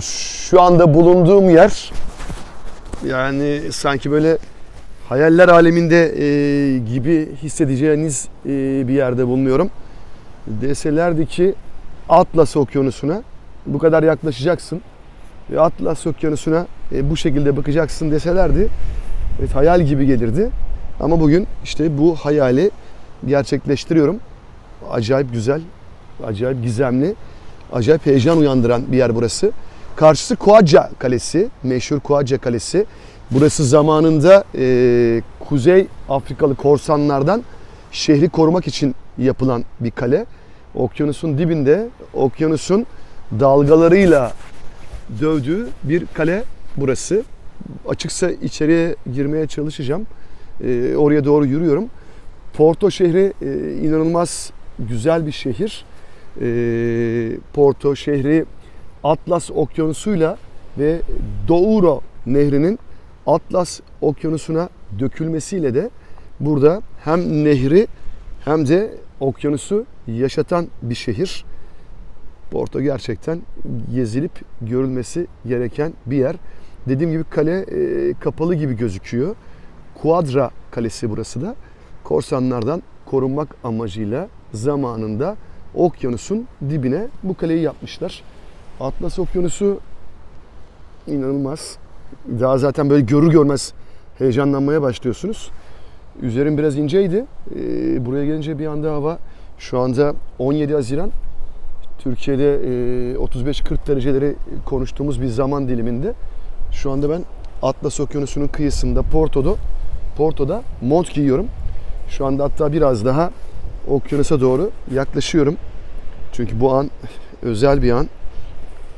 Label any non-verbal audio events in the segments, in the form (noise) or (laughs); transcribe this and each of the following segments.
şu anda bulunduğum yer yani sanki böyle hayaller aleminde e, gibi hissedeceğiniz e, bir yerde bulunuyorum. Deselerdi ki Atlas Okyanusu'na bu kadar yaklaşacaksın ve Atlas Okyanusu'na e, bu şekilde bakacaksın deselerdi evet hayal gibi gelirdi. Ama bugün işte bu hayali gerçekleştiriyorum. Acayip güzel, acayip gizemli, acayip heyecan uyandıran bir yer burası. Karşısı Kuaca Kalesi, meşhur Kuaca Kalesi. Burası zamanında e, Kuzey Afrikalı korsanlardan şehri korumak için yapılan bir kale. Okyanusun dibinde, okyanusun dalgalarıyla dövdüğü bir kale burası. Açıksa içeriye girmeye çalışacağım. E, oraya doğru yürüyorum. Porto şehri e, inanılmaz güzel bir şehir. E, Porto şehri Atlas Okyanusu'yla ve Douro Nehri'nin Atlas Okyanusu'na dökülmesiyle de burada hem nehri hem de okyanusu yaşatan bir şehir. Porto gerçekten gezilip görülmesi gereken bir yer. Dediğim gibi kale e, kapalı gibi gözüküyor. Quadra Kalesi burası da. Korsanlardan korunmak amacıyla zamanında okyanusun dibine bu kaleyi yapmışlar. Atlas Okyanusu inanılmaz. Daha zaten böyle görür görmez heyecanlanmaya başlıyorsunuz. Üzerim biraz inceydi. Ee, buraya gelince bir anda hava şu anda 17 Haziran. Türkiye'de e, 35-40 dereceleri konuştuğumuz bir zaman diliminde. Şu anda ben Atlas Okyanusu'nun kıyısında Porto'da Porto'da mont giyiyorum. Şu anda hatta biraz daha okyanusa doğru yaklaşıyorum. Çünkü bu an (laughs) özel bir an.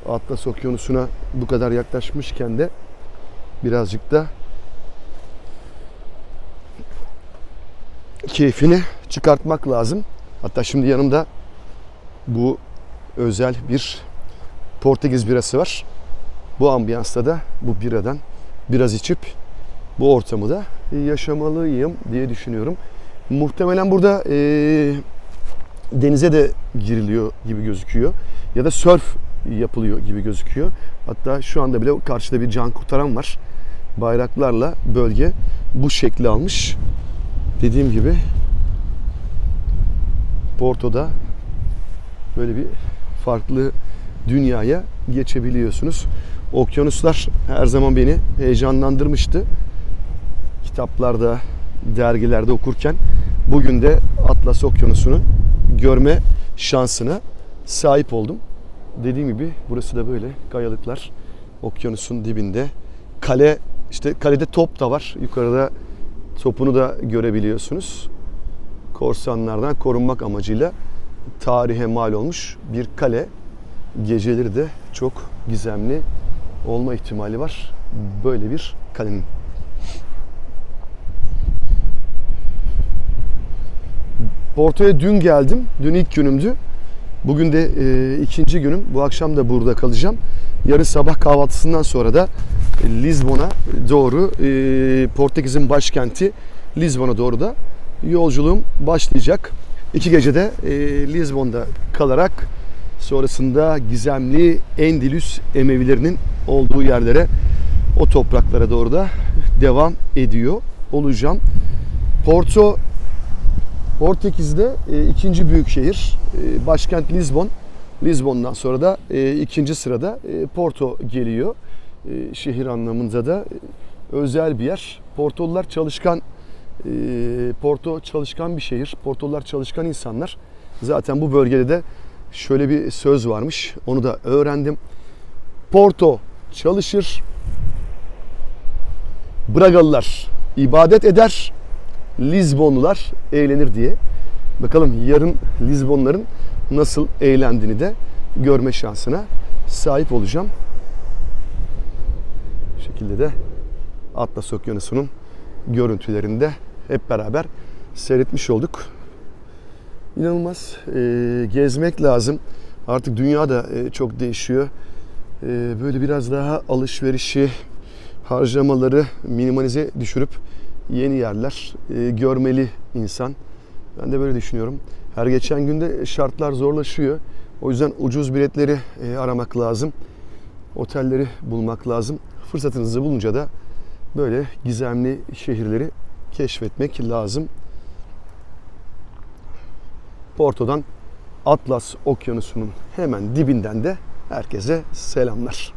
Atlas Okyanusu'na bu kadar yaklaşmışken de birazcık da keyfini çıkartmak lazım. Hatta şimdi yanımda bu özel bir Portekiz birası var. Bu ambiyansta da bu biradan biraz içip bu ortamı da yaşamalıyım diye düşünüyorum. Muhtemelen burada e, denize de giriliyor gibi gözüküyor. Ya da surf yapılıyor gibi gözüküyor. Hatta şu anda bile karşıda bir can kurtaran var. Bayraklarla bölge bu şekli almış. Dediğim gibi Porto'da böyle bir farklı dünyaya geçebiliyorsunuz. Okyanuslar her zaman beni heyecanlandırmıştı. Kitaplarda, dergilerde okurken bugün de Atlas Okyanusu'nu görme şansına sahip oldum. Dediğim gibi burası da böyle kayalıklar okyanusun dibinde. Kale işte kalede top da var. Yukarıda topunu da görebiliyorsunuz. Korsanlardan korunmak amacıyla tarihe mal olmuş bir kale. Geceleri de çok gizemli olma ihtimali var. Böyle bir kalenin. Porto'ya dün geldim. Dün ilk günümdü. Bugün de e, ikinci günüm. Bu akşam da burada kalacağım. Yarın sabah kahvaltısından sonra da Lizbon'a doğru e, Portekiz'in başkenti Lizbon'a doğru da yolculuğum başlayacak. İki gecede e, Lizbon'da kalarak sonrasında gizemli Endülüs Emevilerinin olduğu yerlere o topraklara doğru da devam ediyor olacağım. Porto Portekiz'de e, ikinci büyük şehir. E, başkent Lizbon. Lizbon'dan sonra da e, ikinci sırada e, Porto geliyor. E, şehir anlamında da e, özel bir yer. Portolular çalışkan e, Porto çalışkan bir şehir. Portolular çalışkan insanlar. Zaten bu bölgede de şöyle bir söz varmış. Onu da öğrendim. Porto çalışır. Bragalılar ibadet eder. Lizbonlular eğlenir diye. Bakalım yarın Lizbonların nasıl eğlendiğini de görme şansına sahip olacağım. Bu şekilde de Atlas Okyanusu'nun görüntülerini de hep beraber seyretmiş olduk. İnanılmaz e, gezmek lazım. Artık dünya da e, çok değişiyor. E, böyle biraz daha alışverişi, harcamaları minimalize düşürüp yeni yerler e, görmeli insan. Ben de böyle düşünüyorum. Her geçen günde şartlar zorlaşıyor. O yüzden ucuz biletleri e, aramak lazım. Otelleri bulmak lazım. Fırsatınızı bulunca da böyle gizemli şehirleri keşfetmek lazım. Porto'dan Atlas Okyanusu'nun hemen dibinden de herkese selamlar.